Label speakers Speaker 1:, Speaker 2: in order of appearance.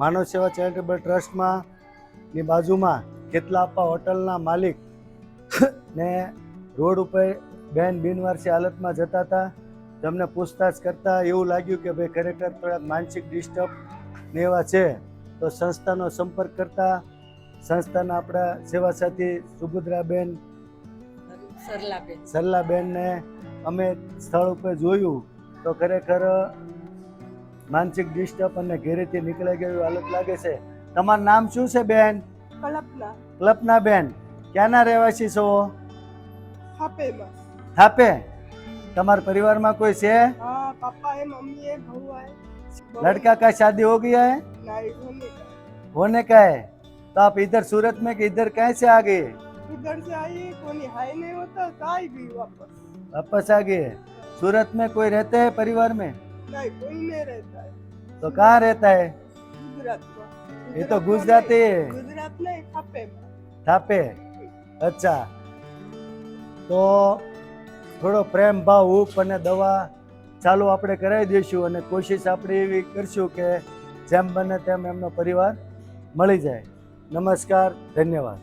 Speaker 1: માનવ સેવા ચેરિટેબલ ટ્રસ્ટમાં ની બાજુમાં કેટલાપા હોટલના માલિક ને રોડ ઉપર બેન બિનવારસી હાલતમાં જતા હતા. તમને પૂછતાછ કરતા એવું લાગ્યું કે ભાઈ ખરેખર થોડાક માનસિક ડિસ્ટર્બ ને એવા છે. તો સંસ્થાનો સંપર્ક કરતા સંસ્થાના આપણા સેવા સાથી સુભદ્રાબેન
Speaker 2: સરલાબેન.
Speaker 1: સરલાબેનને અમે સ્થળ ઉપર જોયું. તો ખરેખર માનસિક ડિસ્ટર્બ અને ઘેરેથી નીકળી ગયું હાલત લાગે છે તમારું નામ શું છે બેન
Speaker 3: કલ્પના
Speaker 1: કલ્પના બેન ક્યાંના રહેવાસી છો
Speaker 3: હાપેમાં
Speaker 1: થાપે તમારા પરિવારમાં કોઈ છે
Speaker 3: हाँ पापा है मम्मी है बहू है
Speaker 1: लड़का का शादी हो गया है
Speaker 3: नहीं होने का
Speaker 1: होने का है तो आप इधर सूरत में कि इधर कैसे आ गए
Speaker 3: उधर से आई कोई हाई नहीं होता तो आई भी वापस
Speaker 1: वापस आ गए सूरत में कोई रहते हैं परिवार में
Speaker 3: नहीं कोई नहीं रहता है
Speaker 1: तो कहाँ रहता है
Speaker 3: गुजरात में
Speaker 1: ये तो
Speaker 3: में
Speaker 1: गुजराती
Speaker 3: नहीं,
Speaker 1: है
Speaker 3: गुजरात नहीं हापे में
Speaker 1: થાપે અચ્છા તો થોડો પ્રેમ ભાવ હૂપ અને દવા ચાલુ આપણે કરાવી દઈશું અને કોશિશ આપણે એવી કરશું કે જેમ બને તેમ એમનો પરિવાર મળી જાય નમસ્કાર ધન્યવાદ